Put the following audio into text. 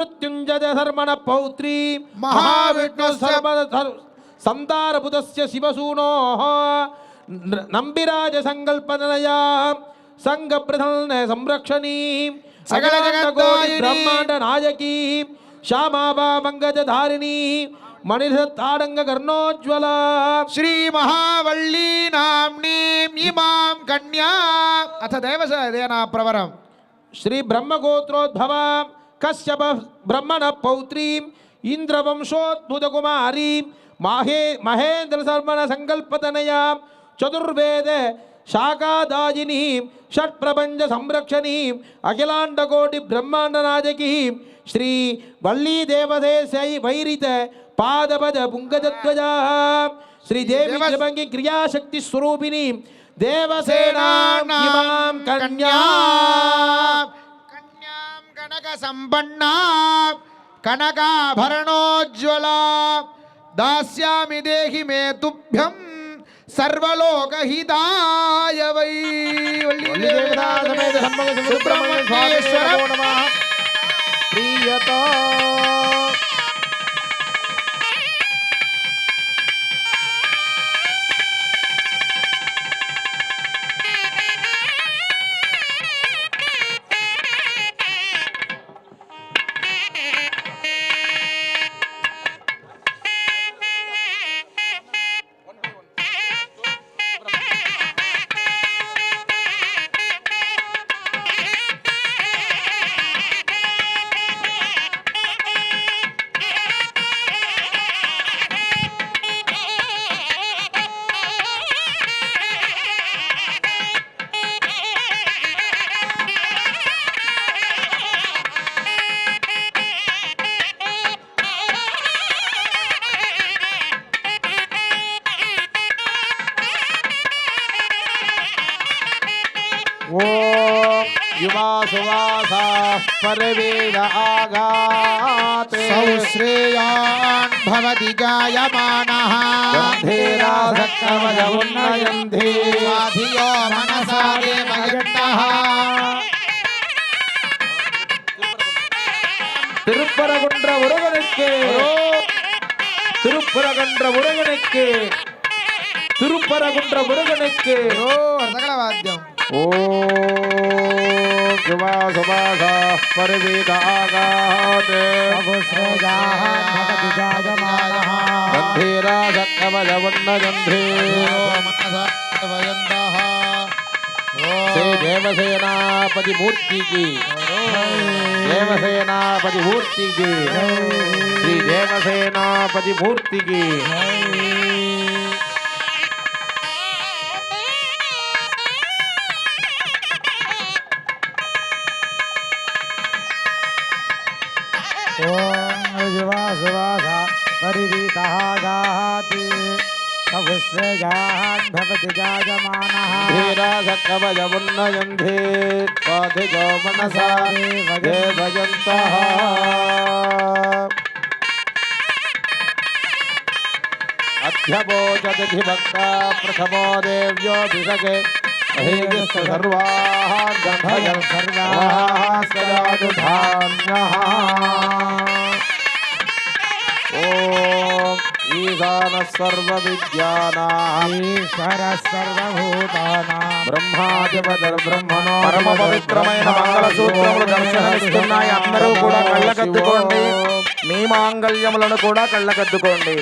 మృత్యుంజయ శర్మణ పౌత్రీ మహావిష్ణు సంతారపుతస్య శివసూనో నంబిరాజ సంకల్పనయా సంఘ ప్రధాన సంరక్షణీ సకల. బ్రహ్మాండ నాయకీ శ్యామాబా మంగజధారిణీ మణిధత్తాడంగ కర్ణోజ్వల శ్రీ మహావళ్ళీ నామ్నీం ఇమాం కన్యా అథ దేవసేనా ప్రవరం శ్రీ బ్రహ్మగోత్రోద్భవ कश्यप ब्रह्मण पौत्री इंद्रवंशोद्भुतकुमारी महे महेन्द्र शर्मण संकल्पतनया चतुर्वेद शाकादाजिनी षट्प्रपंच संरक्षणी अखिलांडकोटि ब्रह्मांड श्री वल्ली देवदे वैरित पादपद पुंगजध्वजा श्रीदेवी जबंगी क्रियाशक्ति स्वरूपिणी देवसेना कन्या। संपन्ना कनकाभरणोज्ज्वला दास्यामि देहि मे तुभ्यं सर्वलोकहिताय वै। प्रीयता। ஓம் युवासुवासाः परवेण आगात् सौश्रेयान् भवति गायमानः गन्धेराधकवदमुन्नयन्धे धियो मनसा देवयत्तः திருப்பரகுன்ற முருகனுக்கு. திருப்பரகுன்ற முருகனுக்கு. திருப்பரகுன்ற முருகனுக்கு. ஓ அர்த்தகல गंधीरा सत्यवजवन्नगन्धे से देवसेनापति मूर्ति की देवसेनापति मूर्ति की श्री देवसेनापति मूर्ति की परिवीतः गाति सविश्रेयान् भवति जायमानः धीरासकवजमुन्नयन्धे पाधिजो मनसा। देवयन्तः अध्यभोजदधिभक्ता प्रथमो देव्योऽभिषगे। सर्वाः गन्धयः सर्वाः सदानुधान्यः ॐ ईशानः सर्वविद्यानाम् ఈశ్వరः సర్వభూతానాం బ్రహ్మాధిపతిర్బ్రహ్మణో పరమ పవిత్రమైన మంగళ సూత్రములు దర్శనమిస్తున్నాయి అందరూ కూడా కళ్ళకద్దుకోండి మీ మాంగళ్యములను కూడా కళ్ళకద్దుకోండి